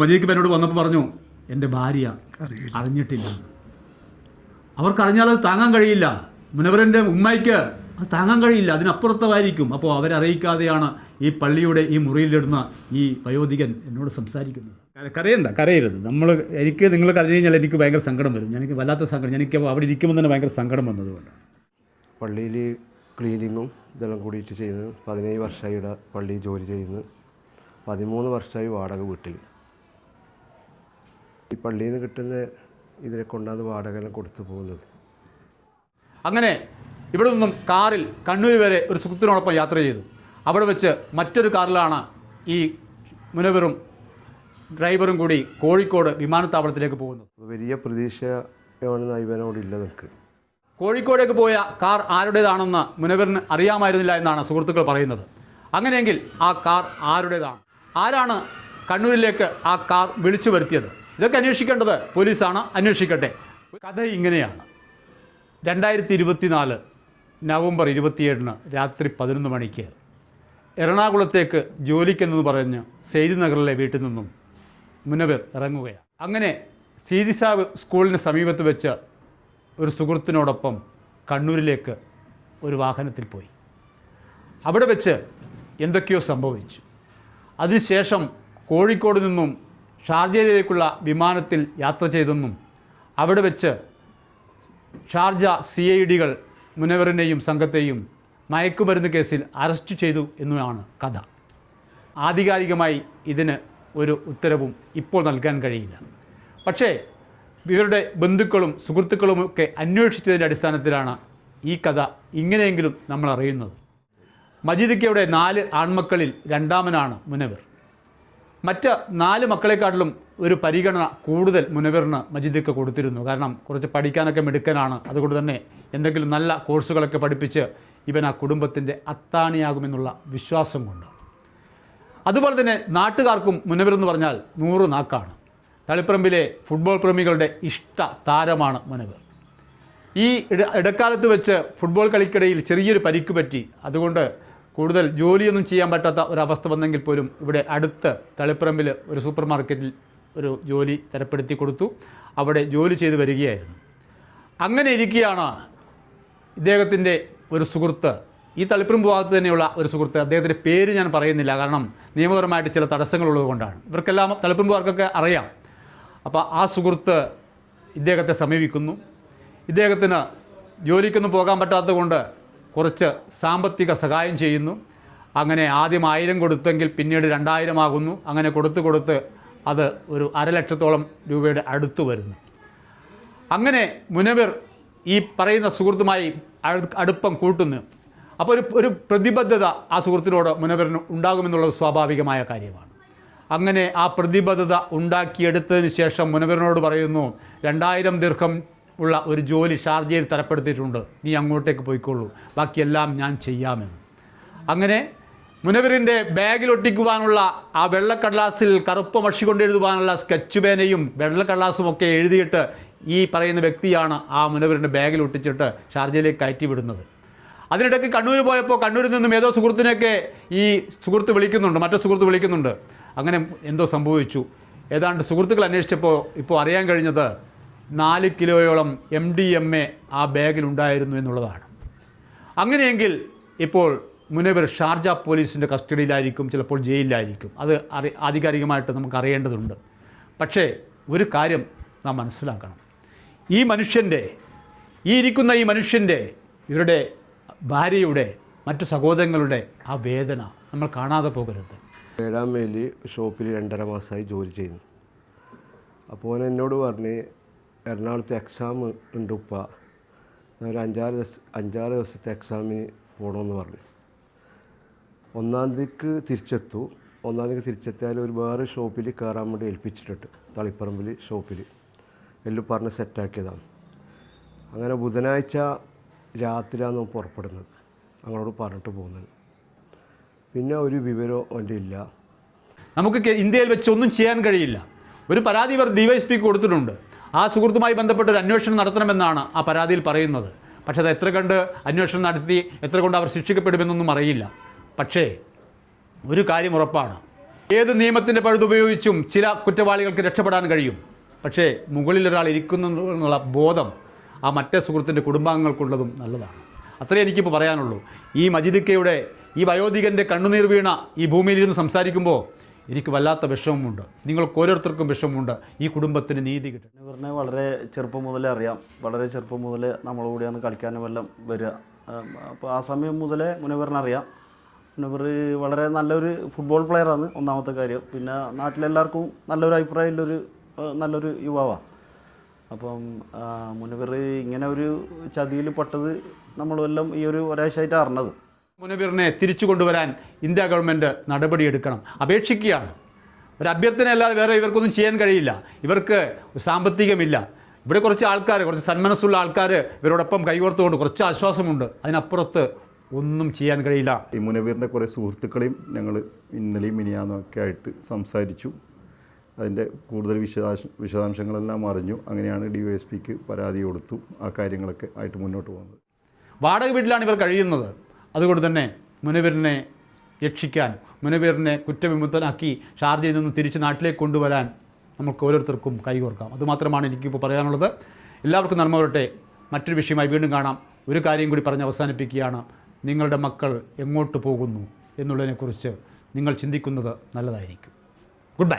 മജീദ് എന്നോട് വന്നപ്പോൾ പറഞ്ഞു എന്റെ ഭാര്യ അറിഞ്ഞിട്ടില്ല. അവർക്ക് അറിഞ്ഞാൽ അത് താങ്ങാൻ കഴിയില്ല. മുനവറിന്റെ ഉമ്മയ്ക്ക് അത് താങ്ങാൻ കഴിയില്ല. അതിനപ്പുറത്തമായിരിക്കും അപ്പോൾ അവരറിയിക്കാതെയാണ് ഈ പള്ളിയുടെ ഈ മുറിയിലിടുന്ന ഈ വയോധികൻ എന്നോട് സംസാരിക്കുന്നത്. കരയണ്ട കരയരുത്. നമ്മൾ എനിക്ക് നിങ്ങൾ കരഞ്ഞു കഴിഞ്ഞാൽ എനിക്ക് ഭയങ്കര സങ്കടം വരും. എനിക്ക് വല്ലാത്ത സങ്കടം. എനിക്ക് അവിടെ ഇരിക്കുമ്പോൾ തന്നെ ഭയങ്കര സങ്കടം വന്നതുകൊണ്ട്. പള്ളിയിൽ ക്ലീനിങ്ങും ഇതെല്ലാം കൂടിയിട്ട് ചെയ്യുന്നു. പതിനേഴ് വർഷമായി ഇവിടെ പള്ളിയിൽ ജോലി ചെയ്യുന്നു. പതിമൂന്ന് വർഷമായി വാടക വീട്ടിൽ ഈ പള്ളിയിൽ നിന്ന് കിട്ടുന്ന ഇതിനെ കൊണ്ടാണ് വാടക എല്ലാം കൊടുത്തു പോകുന്നത്. അങ്ങനെ ഇവിടെ നിന്നും കാറിൽ കണ്ണൂർ വരെ ഒരു സുഹൃത്തിനോടൊപ്പം യാത്ര ചെയ്തു. അവിടെ വെച്ച് മറ്റൊരു കാറിലാണ് ഈ മുനവറും ഡ്രൈവറും കൂടി കോഴിക്കോട് വിമാനത്താവളത്തിലേക്ക് പോകുന്നത്. വലിയ പ്രതീക്ഷയാണ് ഇവനോടില്ല നിൽക്ക് കോഴിക്കോടേക്ക് പോയ കാർ ആരുടേതാണെന്ന് മുനവറിന് അറിയാമായിരുന്നില്ല എന്നാണ് സുഹൃത്തുക്കൾ പറയുന്നത്. അങ്ങനെയെങ്കിൽ ആ കാർ ആരുടേതാണ്? ആരാണ് കണ്ണൂരിലേക്ക് ആ കാർ വിളിച്ചു വരുത്തിയത്? ഇതൊക്കെ അന്വേഷിക്കേണ്ടത് പോലീസാണ്. അന്വേഷിക്കട്ടെ. കഥ ഇങ്ങനെയാണ്. രണ്ടായിരത്തി ഇരുപത്തിനാല് നവംബർ ഇരുപത്തിയേഴിന് രാത്രി പതിനൊന്ന് മണിക്ക് എറണാകുളത്തേക്ക് ജോലിക്കെന്നു പറഞ്ഞ് സെയ്തി നഗറിലെ വീട്ടിൽ നിന്നും മുനവർ ഇറങ്ങുകയാണ്. അങ്ങനെ സീതി സാബ് സ്കൂളിന് സമീപത്ത് വെച്ച് ഒരു സുഹൃത്തിനോടൊപ്പം കണ്ണൂരിലേക്ക് ഒരു വാഹനത്തിൽ പോയി. അവിടെ വെച്ച് എന്തൊക്കെയോ സംഭവിച്ചു. അതിനുശേഷം കോഴിക്കോട് നിന്നും ഷാർജയിലേക്കുള്ള വിമാനത്തിൽ യാത്ര ചെയ്തെന്നും അവിടെ വെച്ച് ഷാർജ സി ഐ ഡികൾ മുനവറിനെയും സംഘത്തെയും മയക്കുമരുന്ന് കേസിൽ അറസ്റ്റ് ചെയ്തു എന്നുമാണ് കഥ. ആധികാരികമായി ഇതിന് ഒരു ഉത്തരവും ഇപ്പോൾ നൽകാൻ കഴിയില്ല. പക്ഷേ ഇവരുടെ ബന്ധുക്കളും സുഹൃത്തുക്കളുമൊക്കെ അന്വേഷിച്ചതിന്റെ അടിസ്ഥാനത്തിലാണ് ഈ കഥ ഇങ്ങനെയെങ്കിലും നമ്മൾ അറിയുന്നത് മജീദിക്കയുടെ നാല് ആൺമക്കളിൽ രണ്ടാമനാണ് മുനവർ. മറ്റ് നാല് മക്കളെക്കാട്ടിലും ഒരു പരിഗണന കൂടുതൽ മുനവറിന് മജിദിക്ക് കൊടുത്തിരുന്നു. കാരണം കുറച്ച് പഠിക്കാനൊക്കെ മിടുക്കനാണ്. അതുകൊണ്ട് തന്നെ എന്തെങ്കിലും നല്ല കോഴ്സുകളൊക്കെ പഠിപ്പിച്ച് ഇവൻ ആ കുടുംബത്തിന്റെ അത്താണിയാകുമെന്നുള്ള വിശ്വാസം കൊണ്ട് അതുപോലെ തന്നെ നാട്ടുകാർക്കും മുനവർ എന്ന് പറഞ്ഞാൽ നൂറ് നാക്കാണ്. തളിപ്പറമ്പിലെ ഫുട്ബോൾ പ്രേമികളുടെ ഇഷ്ട താരമാണ് മുനവർ. ഈ ഇട ഇടക്കാലത്ത് വെച്ച് ഫുട്ബോൾ കളിക്കിടയിൽ ചെറിയൊരു പരിക്ക് പറ്റി. അതുകൊണ്ട് കൂടുതൽ ജോലിയൊന്നും ചെയ്യാൻ പറ്റാത്ത ഒരവസ്ഥ വന്നെങ്കിൽ പോലും ഇവിടെ അടുത്ത് തളിപ്പറമ്പിൽ ഒരു സൂപ്പർ മാർക്കറ്റിൽ ഒരു ജോലി തരപ്പെടുത്തി കൊടുത്തു. അവിടെ ജോലി ചെയ്ത് വരികയായിരുന്നു. അങ്ങനെ ഇരിക്കുകയാണ് ഇദ്ദേഹത്തിന്റെ ഒരു സുഹൃത്ത്. ഈ തളിപ്പറമ്പ് ഭാഗത്ത് തന്നെയുള്ള ഒരു സുഹൃത്ത്. അദ്ദേഹത്തിന്റെ പേര് ഞാൻ പറയുന്നില്ല. കാരണം നിയമപരമായിട്ട് ചില തടസ്സങ്ങളുള്ളത് കൊണ്ടാണ്. ഇവർക്കെല്ലാം തളിപ്പറമ്പുകാർക്കൊക്കെ അറിയാം. അപ്പോൾ ആ സുഹൃത്ത് ഇദ്ദേഹത്തെ സമീപിക്കുന്നു. ഇദ്ദേഹത്തിന് ജോലിക്കൊന്നും പോകാൻ പറ്റാത്തത് കൊണ്ട് കുറച്ച് സാമ്പത്തിക സഹായം ചെയ്യുന്നു. അങ്ങനെ ആദ്യം ആയിരം കൊടുത്തെങ്കിൽ പിന്നീട് രണ്ടായിരം ആകുന്നു അങ്ങനെ കൊടുത്ത് കൊടുത്ത് അത് ഒരു അരലക്ഷത്തോളം രൂപയുടെ അടുത്ത് വരുന്നു. അങ്ങനെ മുനവിർ ഈ പറയുന്ന സുഹൃത്തുമായി അടുപ്പം കൂട്ടുന്നു. അപ്പോൾ ഒരു ഒരു പ്രതിബദ്ധത ആ സുഹൃത്തിനോട് മുനവറിന് ഉണ്ടാകുമെന്നുള്ളത് സ്വാഭാവികമായ കാര്യമാണ്. അങ്ങനെ ആ പ്രതിബദ്ധത ഉണ്ടാക്കിയെടുത്തതിന് ശേഷം മുനവറിനോട് പറയുന്നു രണ്ടായിരം ദീർഘം ഉള്ള ഒരു ജോലി ഷാർജയിൽ തരപ്പെടുത്തിയിട്ടുണ്ട്. നീ അങ്ങോട്ടേക്ക് പോയിക്കോളൂ ബാക്കിയെല്ലാം ഞാൻ ചെയ്യാമെന്ന്. അങ്ങനെ മുനവറിന്റെ ബാഗിൽ ഒട്ടിക്കുവാനുള്ള ആ വെള്ളക്കടലാസിൽ കറുപ്പ് മഷി കൊണ്ടെഴുതുവാനുള്ള സ്കെച്ച് പേനയും വെള്ളക്കടലാസും ഒക്കെ എഴുതിയിട്ട് ഈ പറയുന്ന വ്യക്തിയാണ് ആ മുനവറിന്റെ ബാഗിൽ ഒട്ടിച്ചിട്ട് ഷാർജയിലേക്ക് കയറ്റി വിടുന്നത് അതിനിടയ്ക്ക് കണ്ണൂർ പോയപ്പോൾ കണ്ണൂരിൽ നിന്നും ഏതോ സുഹൃത്തിനെയൊക്കെ ഈ സുഹൃത്ത് വിളിക്കുന്നുണ്ട്. മറ്റു സുഹൃത്ത് വിളിക്കുന്നുണ്ട്. അങ്ങനെ എന്തോ സംഭവിച്ചു. ഏതാണ്ട് സുഹൃത്തുക്കൾ അന്വേഷിച്ചപ്പോൾ ഇപ്പോൾ അറിയാൻ കഴിഞ്ഞത് നാല് കിലോയോളം എം ഡി എം എ ആ ബാഗിലുണ്ടായിരുന്നു എന്നുള്ളതാണ്. അങ്ങനെയെങ്കിൽ ഇപ്പോൾ മുനവർ ഷാർജ പോലീസിന്റെ കസ്റ്റഡിയിലായിരിക്കും ചിലപ്പോൾ ജയിലിലായിരിക്കും. അത് അറി ആധികാരികമായിട്ട് നമുക്ക് അറിയേണ്ടതുണ്ട്. പക്ഷേ ഒരു കാര്യം നാം മനസ്സിലാക്കണം. ഈ മനുഷ്യന്റെ ഈ ഇരിക്കുന്ന ഈ മനുഷ്യന്റെ ഇവരുടെ ഭാര്യയുടെ മറ്റു സഹോദരങ്ങളുടെ ആ വേദന നമ്മൾ കാണാതെ പോകരുത്. ഏഴാം മേലിൽ ഷോപ്പിൽ രണ്ടര മാസമായി ജോലി ചെയ്യുന്നു. അപ്പോൾ എന്നോട് പറഞ്ഞ് എറണാകുളത്ത് എക്സാം ഉണ്ട് ഉപ്പ. ഒരു അഞ്ചാറ് ദിവസം അഞ്ചാറ് ദിവസത്തെ എക്സാമിന് പോകണമെന്ന് പറഞ്ഞു. ഒന്നാം തീയതിക്ക് തിരിച്ചെത്തു. ഒന്നാം തീയതി തിരിച്ചെത്തിയാൽ ഒരു വേറെ ഷോപ്പിൽ കയറാൻ വേണ്ടി ഏൽപ്പിച്ചിട്ടുണ്ട്. തളിപ്പറമ്പിൽ ഷോപ്പിൽ എല്ലാം പറഞ്ഞ് സെറ്റാക്കിയതാണ്. അങ്ങനെ ബുധനാഴ്ച രാത്രിയാണ് പുറപ്പെടുന്നത്. അങ്ങനോട് പറഞ്ഞിട്ട് പോകുന്നത്. പിന്നെ ഒരു വിവരവും അവന്റെ ഇല്ല. നമുക്ക് ഇന്ത്യയിൽ വെച്ച് ഒന്നും ചെയ്യാൻ കഴിയില്ല. ഒരു പരാതി ഇവർ ഡിവൈഎസ്പിക്ക് കൊടുത്തിട്ടുണ്ട്. ആ സുഹൃത്തുമായി ബന്ധപ്പെട്ട് ഒരു അന്വേഷണം നടത്തണമെന്നാണ് ആ പരാതിയിൽ പറയുന്നത്. പക്ഷേ അത് എത്ര കണ്ട് അന്വേഷണം നടത്തി എത്ര കൊണ്ട് അവർ ശിക്ഷിക്കപ്പെടുമെന്നൊന്നും അറിയില്ല. പക്ഷേ ഒരു കാര്യം ഉറപ്പാണ്. ഏത് നിയമത്തിന്റെ പഴുതുപയോഗിച്ചും ചില കുറ്റവാളികൾക്ക് രക്ഷപ്പെടാൻ കഴിയും. പക്ഷേ മുകളിൽ ഒരാൾ ഇരിക്കുന്നു എന്നുള്ള ബോധം ആ മറ്റേ സുഹൃത്തിന്റെ കുടുംബാംഗങ്ങൾക്കുള്ളതും നല്ലതാണ്. അത്രേ എനിക്കിപ്പോൾ പറയാനുള്ളൂ. ഈ മജിദിക്കയുടെ ഈ വയോധികന്റെ കണ്ണുനീർ വീണ ഈ ഭൂമിയിലിരുന്ന് സംസാരിക്കുമ്പോൾ എനിക്ക് വല്ലാത്ത വിഷമമുണ്ട്. നിങ്ങൾക്ക് ഓരോരുത്തർക്കും വിഷമമുണ്ട്. ഈ കുടുംബത്തിന് നീതി കിട്ടണം. മുനവറിനെ വളരെ ചെറുപ്പം മുതലേ അറിയാം. വളരെ ചെറുപ്പം മുതലേ നമ്മളെ കൂടെയാണ് കളിക്കാനും എല്ലാം വരിക അപ്പോൾ ആ സമയം മുതലേ മുനവറിനെ അറിയാം. മുനവർ വളരെ നല്ലൊരു ഫുട്ബോൾ പ്ലെയറാണ് ഒന്നാമത്തെ കാര്യം. പിന്നെ നാട്ടിലെല്ലാവർക്കും നല്ലൊരു അഭിപ്രായമുള്ളൊരു നല്ലൊരു യുവാവാണ് അപ്പം മുനവർ ഇങ്ങനെ ഒരു ചതിയിൽ പെട്ടത് നമ്മളെല്ലാം ഈ ഒരു ഒരാഴ്ചയായിട്ട് അറിഞ്ഞത്. മുനവീറിനെ തിരിച്ചു കൊണ്ടുവരാൻ ഇന്ത്യ ഗവൺമെന്റ് നടപടിയെടുക്കണം. അപേക്ഷിക്കുകയാണ്. ഒരു അഭ്യർത്ഥന അല്ലാതെ വേറെ ഇവർക്കൊന്നും ചെയ്യാൻ കഴിയില്ല. ഇവർക്ക് സാമ്പത്തികമില്ല. ഇവിടെ കുറച്ച് ആൾക്കാർ കുറച്ച് സന്മനസ്സുള്ള ആൾക്കാർ ഇവരോടൊപ്പം കൈകോർത്തുകൊണ്ട് കുറച്ച് ആശ്വാസമുണ്ട്. അതിനപ്പുറത്ത് ഒന്നും ചെയ്യാൻ കഴിയില്ല. ഈ മുനവീറിന്റെ കുറേ സുഹൃത്തുക്കളെയും ഞങ്ങൾ ഇന്നലെയും മിനിയാന്നൊക്കെ ആയിട്ട് സംസാരിച്ചു. അതിന്റെ കൂടുതൽ വിശദാംശ വിശദാംശങ്ങളെല്ലാം അറിഞ്ഞു. അങ്ങനെയാണ് ഡി വൈ എസ് പിക്ക് പരാതി കൊടുത്തു. ആ കാര്യങ്ങളൊക്കെ ആയിട്ട് മുന്നോട്ട് പോകുന്നത്. വാടക വീട്ടിലാണ് ഇവർ കഴിയുന്നത്. അതുകൊണ്ട് തന്നെ മുനവീറിനെ രക്ഷിക്കാൻ മുനവീറിനെ കുറ്റവിമുക്തനാക്കി ഷാർജയിൽ നിന്ന് തിരിച്ച് നാട്ടിലേക്ക് കൊണ്ടുവരാൻ നമുക്ക് ഓരോരുത്തർക്കും കൈകോർക്കാം. അതുമാത്രമാണ് എനിക്കിപ്പോൾ പറയാനുള്ളത്. എല്ലാവർക്കും നന്മ വരട്ടെ. മറ്റൊരു വിഷയമായി വീണ്ടും കാണാം. ഒരു കാര്യം കൂടി പറഞ്ഞ് അവസാനിപ്പിക്കുകയാണ്. നിങ്ങളുടെ മക്കൾ എങ്ങോട്ട് പോകുന്നു എന്നുള്ളതിനെക്കുറിച്ച് നിങ്ങൾ ചിന്തിക്കുന്നത് നല്ലതായിരിക്കും. Good bye